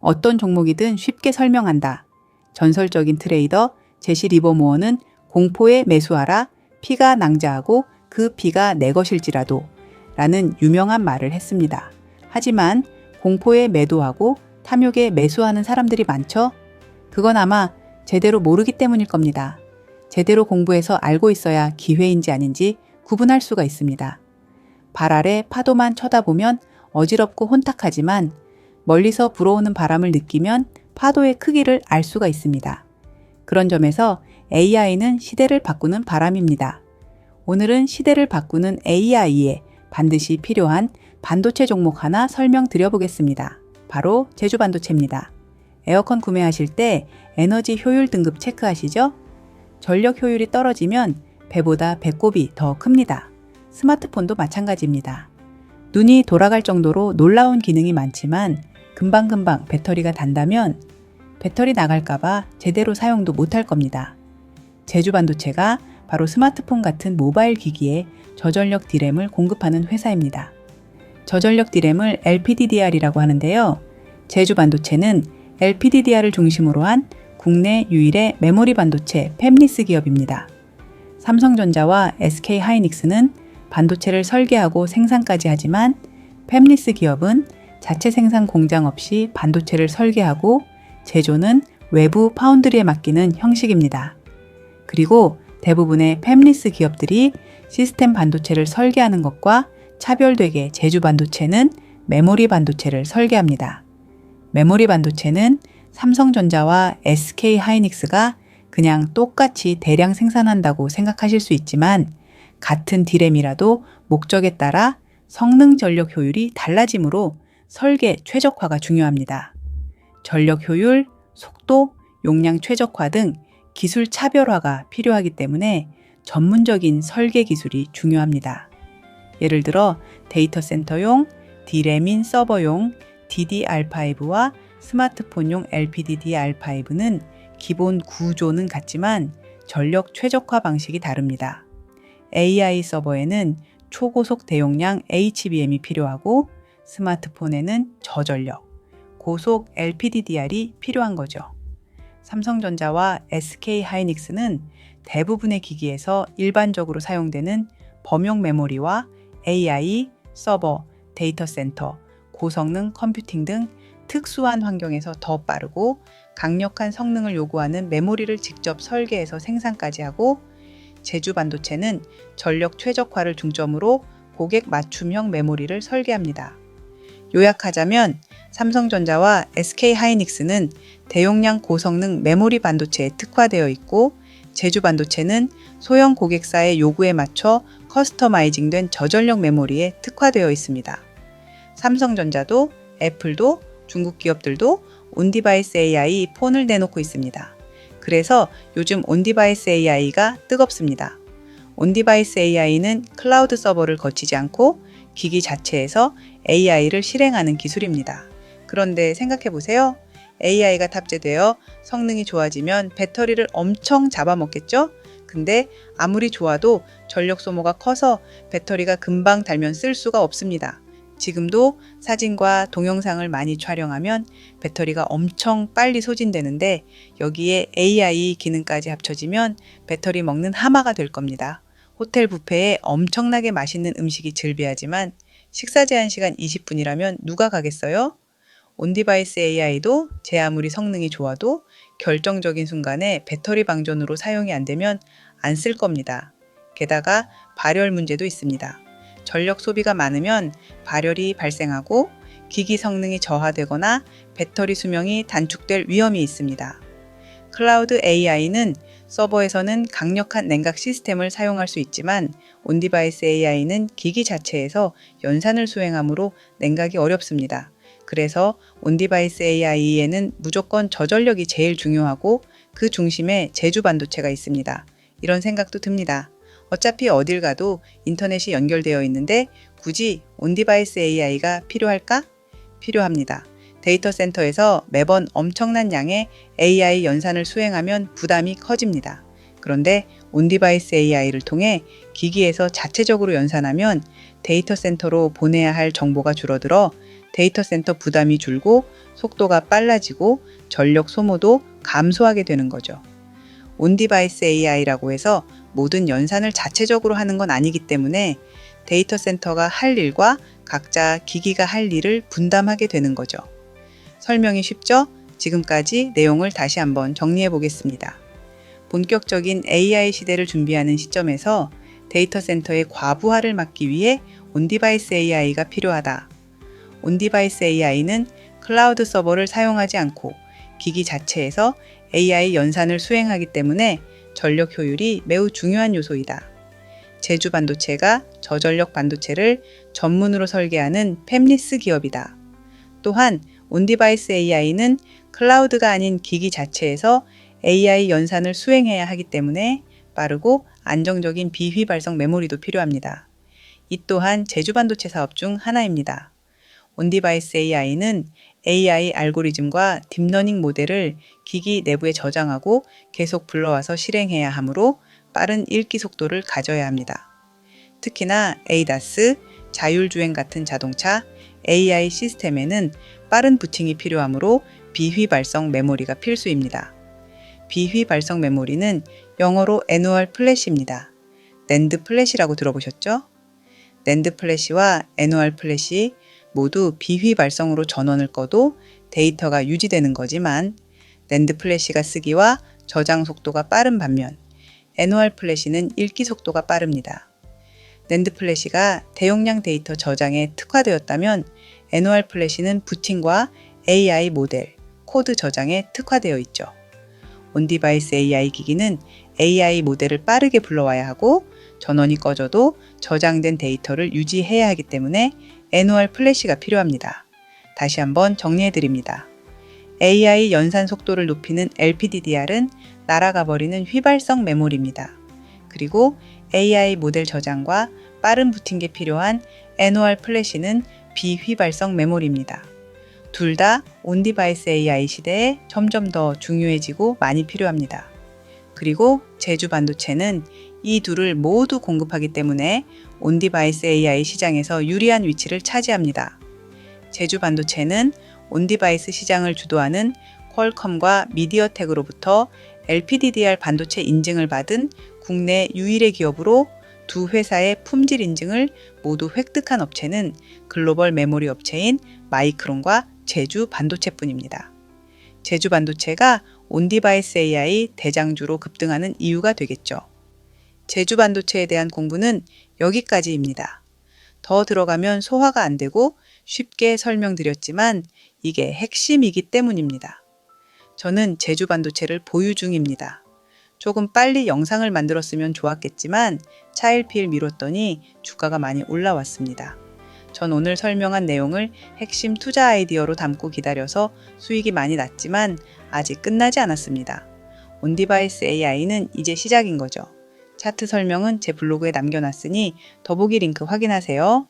어떤 종목이든 쉽게 설명한다. 전설적인 트레이더 제시 리버모어는 공포에 매수하라 피가 낭자하고 그 피가 내 것일지라도 라는 유명한 말을 했습니다. 하지만 공포에 매도하고 탐욕에 매수하는 사람들이 많죠? 그건 아마 제대로 모르기 때문일 겁니다. 제대로 공부해서 알고 있어야 기회인지 아닌지 구분할 수가 있습니다. 발 아래 파도만 쳐다보면 어지럽고 혼탁하지만 멀리서 불어오는 바람을 느끼면 파도의 크기를 알 수가 있습니다. 그런 점에서 AI는 시대를 바꾸는 바람입니다. 오늘은 시대를 바꾸는 AI에 반드시 필요한 반도체 종목 하나 설명드려 보겠습니다. 바로 제주 반도체입니다. 에어컨 구매하실 때 에너지 효율 등급 체크하시죠? 전력 효율이 떨어지면 배보다 배꼽이 더 큽니다. 스마트폰도 마찬가지입니다. 눈이 돌아갈 정도로 놀라운 기능이 많지만 금방금방 배터리가 단다면 배터리 나갈까봐 제대로 사용도 못할 겁니다. 제주 반도체가 바로 스마트폰 같은 모바일 기기에 저전력 디램을 공급하는 회사입니다. 저전력 디램을 LPDDR이라고 하는데요. 제주 반도체는 LPDDR을 중심으로 한 국내 유일의 메모리 반도체 팹리스 기업입니다. 삼성전자와 SK 하이닉스는 반도체를 설계하고 생산까지 하지만 팹리스 기업은 자체 생산 공장 없이 반도체를 설계하고 제조는 외부 파운드리에 맡기는 형식입니다. 그리고 대부분의 팹리스 기업들이 시스템 반도체를 설계하는 것과 차별되게 제주 반도체는 메모리 반도체를 설계합니다. 메모리 반도체는 삼성전자와 SK 하이닉스가 그냥 똑같이 대량 생산한다고 생각하실 수 있지만 같은 디램이라도 목적에 따라 성능 전력 효율이 달라지므로 설계 최적화가 중요합니다. 전력 효율, 속도, 용량 최적화 등 기술 차별화가 필요하기 때문에 전문적인 설계 기술이 중요합니다. 예를 들어 데이터 센터용, 디램인 서버용 DDR5와 스마트폰용 LPDDR5는 기본 구조는 같지만 전력 최적화 방식이 다릅니다. AI 서버에는 초고속 대용량 HBM이 필요하고 스마트폰에는 저전력, 고속 LPDDR이 필요한 거죠. 삼성전자와 SK 하이닉스는 대부분의 기기에서 일반적으로 사용되는 범용 메모리와 AI, 서버, 데이터 센터, 고성능 컴퓨팅 등 특수한 환경에서 더 빠르고 강력한 성능을 요구하는 메모리를 직접 설계해서 생산까지 하고 제주 반도체는 전력 최적화를 중점으로 고객 맞춤형 메모리를 설계합니다. 요약하자면 삼성전자와 SK 하이닉스는 대용량 고성능 메모리 반도체에 특화되어 있고 제주 반도체는 소형 고객사의 요구에 맞춰 커스터마이징된 저전력 메모리에 특화되어 있습니다. 삼성전자도 애플도 중국 기업들도 온디바이스 AI 폰을 내놓고 있습니다. 그래서 요즘 온디바이스 AI가 뜨겁습니다. 온디바이스 AI는 클라우드 서버를 거치지 않고 기기 자체에서 AI를 실행하는 기술입니다. 그런데 생각해 보세요. AI가 탑재되어 성능이 좋아지면 배터리를 엄청 잡아먹겠죠? 근데 아무리 좋아도 전력 소모가 커서 배터리가 금방 달면 쓸 수가 없습니다. 지금도 사진과 동영상을 많이 촬영하면 배터리가 엄청 빨리 소진되는데 여기에 AI 기능까지 합쳐지면 배터리 먹는 하마가 될 겁니다. 호텔 뷔페에 엄청나게 맛있는 음식이 즐비하지만 식사 제한 시간 20분이라면 누가 가겠어요? 온디바이스 AI도 제 아무리 성능이 좋아도 결정적인 순간에 배터리 방전으로 사용이 안 되면 안 쓸 겁니다. 게다가 발열 문제도 있습니다. 전력 소비가 많으면 발열이 발생하고 기기 성능이 저하되거나 배터리 수명이 단축될 위험이 있습니다. 클라우드 AI는 서버에서는 강력한 냉각 시스템을 사용할 수 있지만 온디바이스 AI는 기기 자체에서 연산을 수행하므로 냉각이 어렵습니다. 그래서 온디바이스 AI에는 무조건 저전력이 제일 중요하고 그 중심에 제주 반도체가 있습니다. 이런 생각도 듭니다. 어차피 어딜 가도 인터넷이 연결되어 있는데 굳이 온디바이스 AI가 필요할까? 필요합니다. 데이터 센터에서 매번 엄청난 양의 AI 연산을 수행하면 부담이 커집니다. 그런데 온디바이스 AI를 통해 기기에서 자체적으로 연산하면 데이터 센터로 보내야 할 정보가 줄어들어 데이터 센터 부담이 줄고 속도가 빨라지고 전력 소모도 감소하게 되는 거죠. 온디바이스 AI라고 해서 모든 연산을 자체적으로 하는 건 아니기 때문에 데이터 센터가 할 일과 각자 기기가 할 일을 분담하게 되는 거죠. 설명이 쉽죠? 지금까지 내용을 다시 한번 정리해 보겠습니다. 본격적인 AI 시대를 준비하는 시점에서 데이터 센터의 과부하를 막기 위해 온디바이스 AI가 필요하다. 온디바이스 AI는 클라우드 서버를 사용하지 않고 기기 자체에서 AI 연산을 수행하기 때문에 전력 효율이 매우 중요한 요소이다. 제주 반도체가 저전력 반도체를 전문으로 설계하는 팹리스 기업이다. 또한 온디바이스 AI는 클라우드가 아닌 기기 자체에서 AI 연산을 수행해야 하기 때문에 빠르고 안정적인 비휘 발성 메모리도 필요합니다. 이 또한 제주 반도체 사업 중 하나입니다. 온디바이스 AI는 AI 알고리즘과 딥러닝 모델을 기기 내부에 저장하고 계속 불러와서 실행해야 하므로 빠른 읽기 속도를 가져야 합니다. 특히나 ADAS, 자율주행 같은 자동차, AI 시스템에는 빠른 부팅이 필요하므로 비휘 발성 메모리가 필수입니다. 비휘 발성 메모리는 영어로 애누얼 플래시입니다. 낸드 플래시라고 들어보셨죠? 낸드 플래시와 애누얼 플래시 모두 비휘 발성으로 전원을 꺼도 데이터가 유지되는 거지만 낸드 플래시가 쓰기와 저장 속도가 빠른 반면 애누얼 플래시는 읽기 속도가 빠릅니다. 낸드 플래시가 대용량 데이터 저장에 특화되었다면 애누얼 플래시는 부팅과 AI 모델, 코드 저장에 특화되어 있죠. 온디바이스 AI 기기는 AI 모델을 빠르게 불러와야 하고 전원이 꺼져도 저장된 데이터를 유지해야 하기 때문에 애누얼 플래시가 필요합니다. 다시 한번 정리해 드립니다. AI 연산 속도를 높이는 LPDDR은 날아가 버리는 휘발성 메모리입니다. 그리고 AI 모델 저장과 빠른 부팅에 필요한 애누얼 플래시는 비휘발성 메모리입니다. 둘 다 온디바이스 AI 시대에 점점 더 중요해지고 많이 필요합니다. 그리고 제주 반도체는 이 둘을 모두 공급하기 때문에 온디바이스 AI 시장에서 유리한 위치를 차지합니다. 제주 반도체는 온디바이스 시장을 주도하는 퀄컴과 미디어텍으로부터 LPDDR 반도체 인증을 받은 국내 유일의 기업으로 두 회사의 품질 인증을 모두 획득한 업체는 글로벌 메모리 업체인 마이크론과 제주 반도체뿐입니다. 제주 반도체가 온디바이스 AI 대장주로 급등하는 이유가 되겠죠. 제주 반도체에 대한 공부는 여기까지입니다. 더 들어가면 소화가 안 되고 쉽게 설명드렸지만 이게 핵심이기 때문입니다. 저는 제주 반도체를 보유 중입니다. 조금 빨리 영상을 만들었으면 좋았겠지만 차일피일 미뤘더니 주가가 많이 올라왔습니다. 전 오늘 설명한 내용을 핵심 투자 아이디어로 담고 기다려서 수익이 많이 났지만 아직 끝나지 않았습니다. 온디바이스 AI는 이제 시작인 거죠. 차트 설명은 제 블로그에 남겨놨으니 더보기 링크 확인하세요.